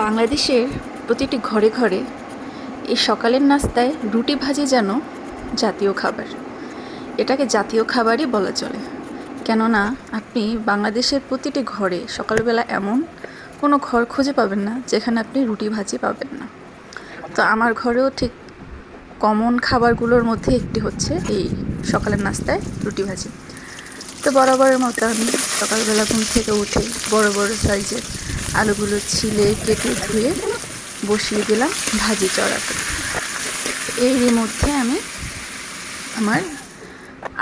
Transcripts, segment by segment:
বাংলাদেশের প্রতিটি ঘরে ঘরে এই সকালের নাস্তায় রুটি ভাজি যেন জাতীয় খাবার। এটাকে জাতীয় খাবারই বলা চলে। কেননা আপনি বাংলাদেশের প্রতিটি ঘরে সকালবেলা এমন কোনো ঘর খুঁজে পাবেন না যেখানে আপনি রুটি ভাজি পাবেন না। তো আমার ঘরেও ঠিক কমন খাবারগুলোর মধ্যে একটি হচ্ছে এই সকালের নাস্তায় রুটি ভাজি। তো বরাবরের মতো আমি সকালবেলা ঘুম থেকে উঠে বড় বড় সাইজের আলুগুলো ছিলে, কেটে ধুয়ে বসিয়ে দিলাম ভাজি চড়াতে। এরই মধ্যে আমি আমার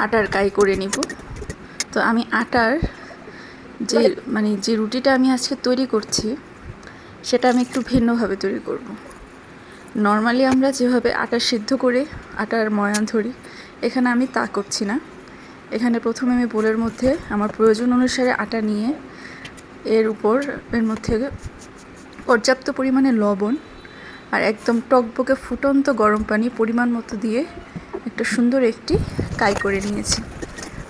আটার কাই করে নিব। তো আমি আটার যে মানে যে রুটিটা আমি আজকে তৈরি করছি, সেটা আমি একটু ভিন্নভাবে তৈরি করব। নর্মালি আমরা যেভাবে আটা সিদ্ধ করে আটার ময়ান ধরি, এখানে আমি তা করছি না। এখানে প্রথমে আমি বোলের মধ্যে আমার প্রয়োজন অনুসারে আটা নিয়ে এর উপর, এর মধ্যে পর্যাপ্ত পরিমাণে লবণ আর একদম টকবকে ফুটন্ত গরম পানি পরিমাণ মতো দিয়ে একটা সুন্দর একটি কাই করে নিয়েছি।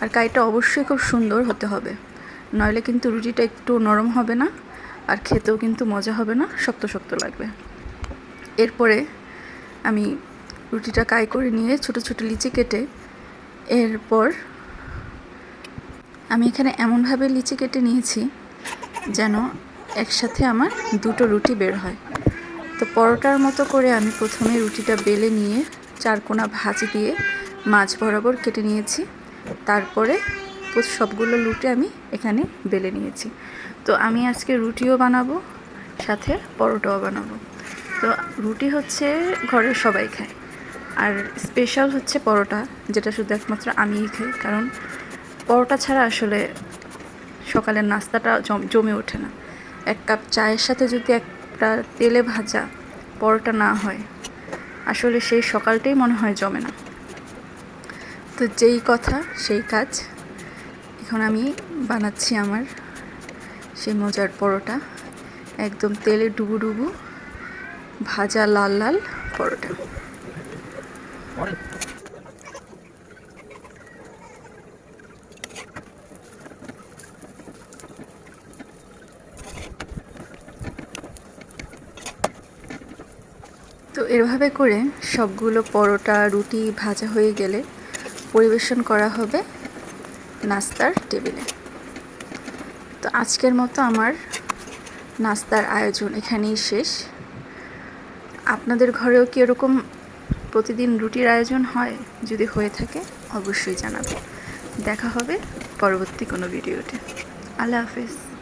আর কাইটা অবশ্যই খুব সুন্দর হতে হবে। নইলে কিন্তু রুটিটা একটু নরম হবে না আর খেতেও কিন্তু মজা হবে না, শক্ত শক্ত লাগবে। এরপরে আমি রুটিটা কাই করে নিয়ে ছোট ছোট লিচি কেটে এরপর আমি এখানে এমনভাবে লিচি কেটে নিয়েছি যেন একসাথে আমার দুটো রুটি বের হয়। তো পরোটার মতো করে আমি প্রথমে রুটিটা বেলে নিয়ে চারকোনা ভাজি দিয়ে মাছ বরাবর কেটে নিয়েছি। তারপরে সবগুলো রুটি আমি এখানে বেলে নিয়েছি। তো আমি আজকে রুটিও বানাবো, সাথে পরোটাও বানাবো। তো রুটি হচ্ছে ঘরের সবাই খায়। আর স্পেশাল হচ্ছে পরোটা, যেটা শুধু একমাত্র আমিই খাই। কারণ পরোটা ছাড়া আসলে সকালের নাস্তাটা জম- ওঠে না। এক কাপ চায়ের সাথে যদি একটা তেলে ভাজা পরোটা না হয়, আসলে সেই সকালটাই মনে হয় জমে না। তো যেই কথা, সেই কাজ এখন আমি বানাচ্ছি আমার সেই মজার পরোটা। একদম তেলে ডুবু ডুবু ভাজা লাল লাল পরোটা। তো এভাবে করে সবগুলো পরোটা, রুটি ভাজা হয়ে গেলে পরিবেশন করা হবে নাস্তার টেবিলে। তো আজকের মতো আমার নাস্তার আয়োজন এখানেই শেষ। আপনাদের ঘরেও কি এরকম প্রতিদিন রুটির আয়োজন হয়? যদি হয়ে থাকে, অবশ্যই জানাবেন। দেখা হবে পরবর্তী কোনো ভিডিওতে। আল্লাহ হাফেজ।